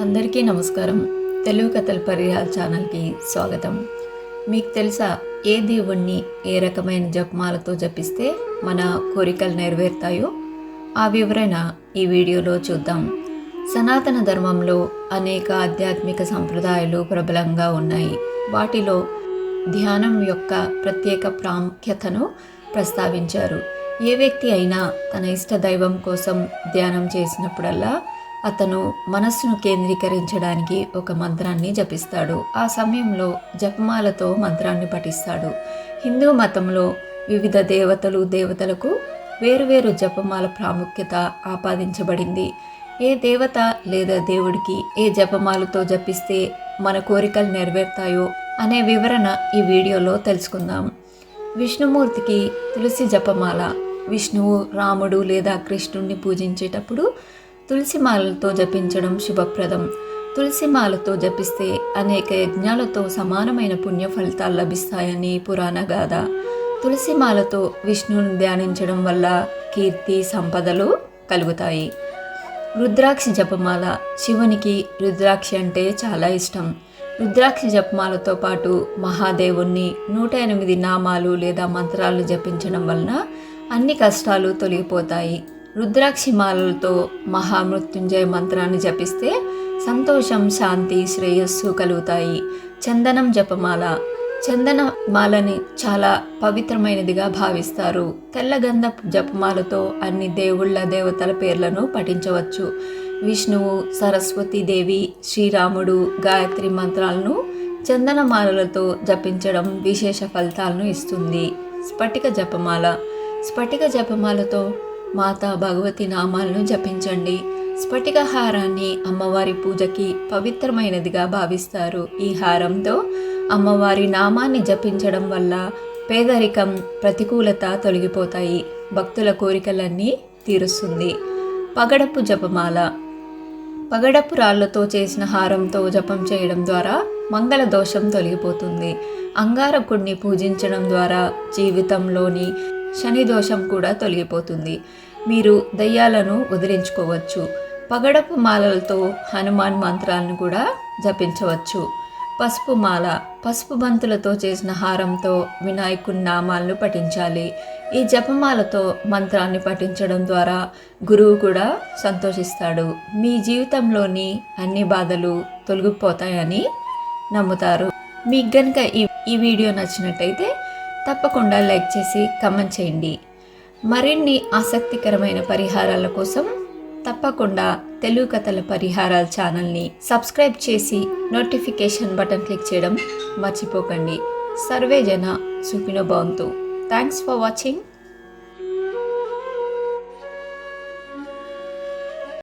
అందరికీ నమస్కారం. తెలుగు కథల పరిహార ఛానల్కి స్వాగతం. మీకు తెలుసా ఏ దేవుణ్ణి ఏ రకమైన జపమాలతో జపిస్తే మన కోరికలు నెరవేరుతాయో? ఆ వివరణ ఈ వీడియోలో చూద్దాం. సనాతన ధర్మంలో అనేక ఆధ్యాత్మిక సంప్రదాయాలు ప్రబలంగా ఉన్నాయి. వాటిలో ధ్యానం యొక్క ప్రత్యేక ప్రాముఖ్యతను ప్రస్తావించారు. ఏ వ్యక్తి అయినా తన ఇష్ట దైవం కోసం ధ్యానం చేసినప్పుడల్లా అతను మనస్సును కేంద్రీకరించడానికి ఒక మంత్రాన్ని జపిస్తాడు. ఆ సమయంలో జపమాలతో మంత్రాన్ని పఠిస్తాడు. హిందూ మతంలో వివిధ దేవతలు దేవతలకు వేరువేరు జపమాల ప్రాముఖ్యత ఆపాదించబడింది. ఏ దేవత లేదా దేవుడికి ఏ జపమాలతో జపిస్తే మన కోరికలు నెరవేరుతాయో అనే వివరణ ఈ వీడియోలో తెలుసుకుందాం. విష్ణుమూర్తికి తులసి జపమాల. విష్ణువు రాముడు లేదా కృష్ణుణ్ణి పూజించేటప్పుడు తులసి మాలతో జపించడం శుభప్రదం. తులసి మాలతో జపిస్తే అనేక యజ్ఞాలతో సమానమైన పుణ్య ఫలితాలు లభిస్తాయని పురాణ గాథ. తులసి మాలతో విష్ణువుని ధ్యానించడం వల్ల కీర్తి సంపదలు కలుగుతాయి. రుద్రాక్షి జపమాల శివునికి రుద్రాక్షి అంటే చాలా ఇష్టం. రుద్రాక్షి జపమాలతో పాటు మహాదేవుణ్ణి నూట ఎనిమిది నామాలు లేదా మంత్రాలు జపించడం వలన అన్ని కష్టాలు తొలగిపోతాయి. రుద్రాక్షి మాలలతో మహామృత్యుంజయ మంత్రాన్ని జపిస్తే సంతోషం శాంతి శ్రేయస్సు కలుగుతాయి. చందనం జపమాల. చందన మాలని చాలా పవిత్రమైనదిగా భావిస్తారు. తెల్లగంధ జపమాలతో అన్ని దేవుళ్ళ దేవతల పేర్లను పఠించవచ్చు. విష్ణువు సరస్వతి దేవి శ్రీరాముడు గాయత్రి మంత్రాలను చందనమాలలతో జపించడం విశేష ఫలితాలను ఇస్తుంది. స్ఫటిక జపమాల. స్ఫటిక జపమాలతో మాతా భగవతి నామాలను జపించండి. స్ఫటిక హారాన్ని అమ్మవారి పూజకి పవిత్రమైనదిగా భావిస్తారు. ఈ హారంతో అమ్మవారి నామాన్ని జపించడం వల్ల పేదరికం ప్రతికూలత తొలగిపోతాయి. భక్తుల కోరికలన్నీ తీరుస్తుంది. పగడపు జపమాల. పగడపు రాళ్ళతో చేసిన హారంతో జపం చేయడం ద్వారా మంగళ దోషం తొలగిపోతుంది. అంగారకుడిని పూజించడం ద్వారా జీవితంలోని శని దోషం కూడా తొలగిపోతుంది. మీరు దయ్యాలను వదిలించుకోవచ్చు. పగడపు మాలలతో హనుమాన్ మంత్రాలను కూడా జపించవచ్చు. పసుపు మాల పసుపు బంతులతో చేసిన హారంతో వినాయకుని నామాలను పఠించాలి. ఈ జపమాలతో మంత్రాన్ని పఠించడం ద్వారా గురువు కూడా సంతోషిస్తాడు. మీ జీవితంలోని అన్ని బాధలు తొలగిపోతాయని నమ్ముతారు. మీకు గనుక ఈ ఈ వీడియో నచ్చినట్టయితే తప్పకుండా లైక్ చేసి కమెంట్ చేయండి. మరిన్ని ఆసక్తికరమైన పరిహారాల కోసం తప్పకుండా తెలుగు కథల పరిహారాల ఛానల్ని సబ్స్క్రైబ్ చేసి నోటిఫికేషన్ బటన్ క్లిక్ చేయడం మర్చిపోకండి. సర్వే జన సుఖినో భవంతు. Thanks for watching